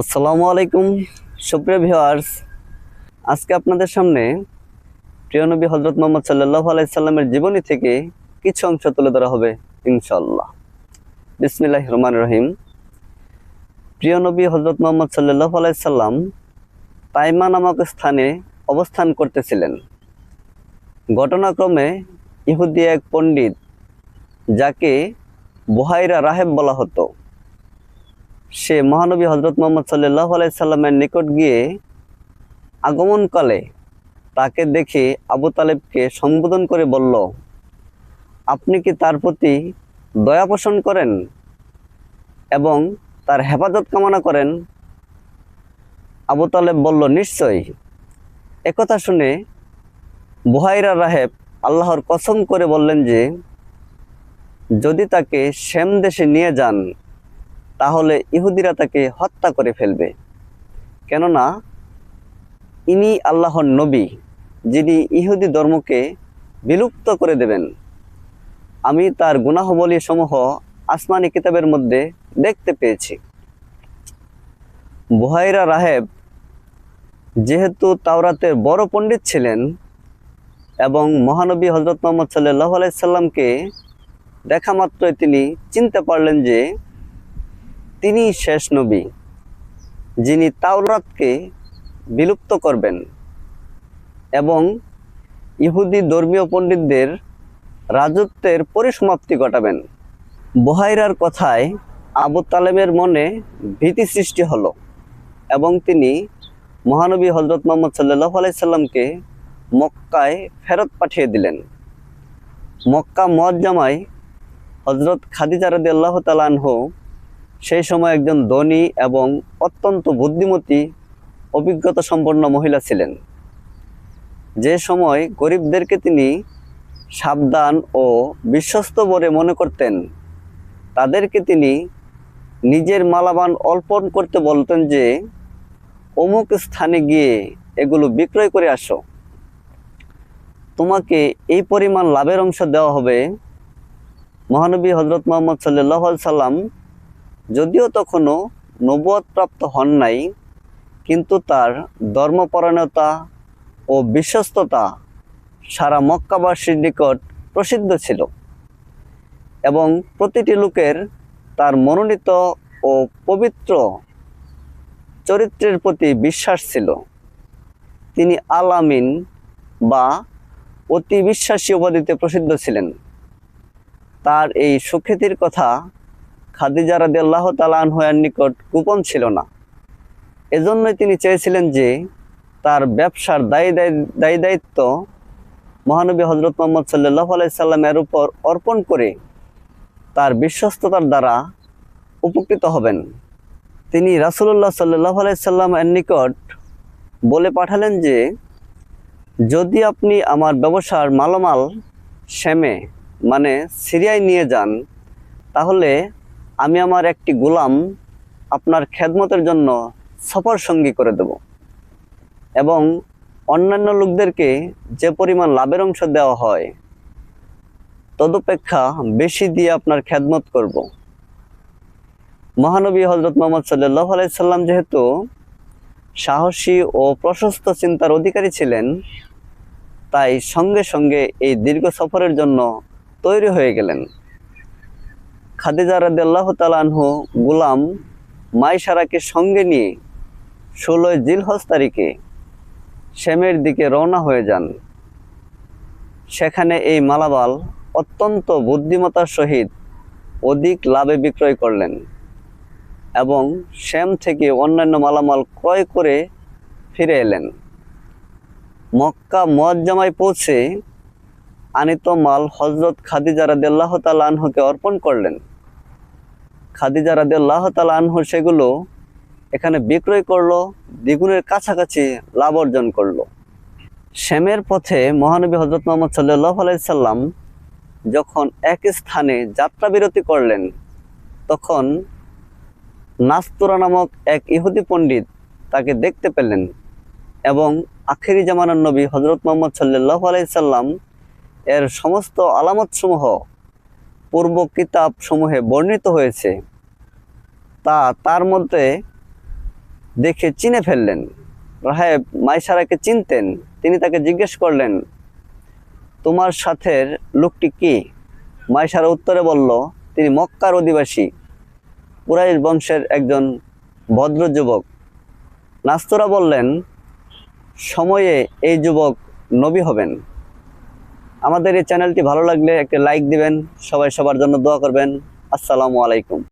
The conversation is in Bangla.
আসসালামু আলাইকুম, সুপ্রিয় ভিউয়ার্স। আজকে আপনাদের সামনে প্রিয় নবী হজরত মোহাম্মদ সাল্লাহ আলাইসাল্লামের জীবনী থেকে কিছু অংশ তুলে ধরা হবে ইনশাল্লাহ বিসমিল্লাহ রহমান রহিম। প্রিয় নবী হজরত মোহাম্মদ সাল্লাহ আলাইসাল্লাম তাইমা নামক স্থানে অবস্থান করতেছিলেন। ঘটনাক্রমে ইহুদি এক পণ্ডিত, যাকে বুহাইরা রাহেব বলা হতো। সে মহানবী হজরত মোহাম্মদ সাল্লাহ আলাইসাল্লামের নিকট গিয়ে আগমনকালে তাকে দেখে আবু তালেবকে সম্বোধন করে বলল, আপনি কি তার প্রতি দয়া পোষণ করেন এবং তার হেফাজত কামনা করেন? আবু তালেব বলল, নিশ্চয়ই। একথা শুনে বুহাইরা রাহেব আল্লাহর কসম করে বললেন যে, যদি তাকে শ্যাম দেশে নিয়ে যান তাহলে ইহুদিরা তাকে হত্যা করে ফেলবে। কেননা, ইনি আল্লাহর নবী, যিনি ইহুদি ধর্মকে বিলুপ্ত করে দেবেন। আমি তার গুনাহবলী সমূহ আসমানি কিতাবের মধ্যে দেখতে পেয়েছি। বুহাইরা রাহেব যেহেতু তাওরাতের বড় পণ্ডিত ছিলেন এবং মহানবী হজরত মোহাম্মদ সাল্লাহ আলাইসাল্লামকে দেখা মাত্রই তিনি চিনতে পারলেন যে তিনি শেষ নবী, যিনি তাওরাতকে বিলুপ্ত করবেন এবং ইহুদি ধর্মীয় পণ্ডিতদের রাজত্বের পরিসমাপ্তি ঘটাবেন। বহাইরার কথায় আবু তালেবের মনে ভীতি সৃষ্টি হলো এবং তিনি মহানবী হজরত মোহাম্মদ সাল্লাহ আলাইসাল্লামকে মক্কায় ফেরত পাঠিয়ে দিলেন। মক্কা মজ্জামায় হজরত খাদিজা আল্লাহ তালানহ সেই সময় একজন ধনী এবং অত্যন্ত বুদ্ধিমতী অভিজ্ঞতা সম্পন্ন মহিলা ছিলেন। যে সময় গরিবদেরকে তিনি সাবধান ও বিশ্বস্ত বলে মনে করতেন, তাদেরকে তিনি নিজের মালাবান অর্পণ করতে বলতেন যে, অমুক স্থানে গিয়ে এগুলো বিক্রয় করে আসো। তোমাকে এই পরিমাণ লাভের অংশ দেওয়া হবে। মহানবী হজরত মোহাম্মদ সাল্লাহ সাল্লাম যদিও তখনও নবুয়ত প্রাপ্ত হন নাই, কিন্তু তার ধর্মপরায়ণতা ও বিশ্বস্ততা সারা মক্কাবাসীর নিকট প্রসিদ্ধ ছিল এবং প্রতিটি লোকের তার মনোনীত ও পবিত্র চরিত্রের প্রতি বিশ্বাস ছিল। তিনি আল আমিন বা অতি বিশ্বাসী উপাধিতে প্রসিদ্ধ ছিলেন। তার এই সুখ্যাতির কথা খাদিজা রাদি আল্লাহ তালানহয়ার নিকট গোপন ছিল না। এজন্যই তিনি চেয়েছিলেন যে তার ব্যবসার দায়ী দায়ী দায়িত্ব মহানবী হজরত মোহাম্মদ সাল্লাহ আলাইসাল্লামের উপর অর্পণ করে তার বিশ্বস্ততার দ্বারা উপকৃত হবেন। তিনি রাসুল্লাহ সাল্লাহ আলাইসাল্লাম এর নিকট বলে পাঠালেন যে, যদি আপনি আমার ব্যবসার মালামাল শ্যামে মানে সিরিয়ায় নিয়ে যান, তাহলে আমি আমার একটি গোলাম আপনার খেদমতের জন্য সফর সঙ্গী করে দেব এবং অন্যান্য লোকদেরকে যে পরিমাণ লাভের অংশ দেওয়া হয়, তদপেক্ষা বেশি দিয়ে আপনার খেদমত করব। মহানবী হজরত মোহাম্মদ সাল্লাহ আলাইসাল্লাম যেহেতু সাহসী ও প্রশস্ত চিন্তার অধিকারী ছিলেন, তাই সঙ্গে সঙ্গে এই দীর্ঘ সফরের জন্য তৈরি হয়ে গেলেন। খাদিজা রাদিয়াল্লাহু তালানহু গুলাম মাইসারাকে সঙ্গে নিয়ে ষোলোই জিলহজ তারিখে শ্যামের দিকে রওনা হয়ে যান। সেখানে এই মালাবাল অত্যন্ত বুদ্ধিমতার সহিত অধিক লাভে বিক্রয় করলেন এবং শ্যাম থেকে অন্যান্য মালামাল ক্রয় করে ফিরে এলেন। মক্কা মোয়াজ্জামায় পৌঁছে আনিত মাল হজরত খাদিজা রাদিয়াল্লাহ তালানহকে অর্পণ করলেন। খাদিজা রাদিয়াল্লাহ তালানহ সেগুলো এখানে বিক্রয় করল, দ্বিগুণের কাছাকাছি লাভ অর্জন করল। শ্যামের পথে মহানবী হজরত মোহাম্মদ সাল্লাহ আলাইসাল্লাম যখন এক স্থানে যাত্রা বিরতি করলেন, তখন নাস্তুরা নামক এক ইহুদি পণ্ডিত তাকে দেখতে পেলেন এবং আখেরি জামানার নবী হজরত মোহাম্মদ সাল্লাহ আলাইসাল্লাম এর সমস্ত আলামতসমূহ পূর্ব কিতাব সমূহে বর্ণিত হয়েছে, তা তার মধ্যে দেখে চিনে ফেললেন। রাহেব মাইসারাকে চিনতেন, তিনি তাকে জিজ্ঞেস করলেন, তোমার সাথের লোকটি কি? মাইসারা উত্তরে বলল, তিনি মক্কার অধিবাসী, কুরাইশ বংশের একজন ভদ্র যুবক। নাস্তরা বললেন, সময়ে এই যুবক নবী হবেন। আমাদের এই চ্যানেলটি ভালো লাগলে একটা লাইক দিবেন, সবাই সবার জন্য দোয়া করবেন। আসসালামু আলাইকুম।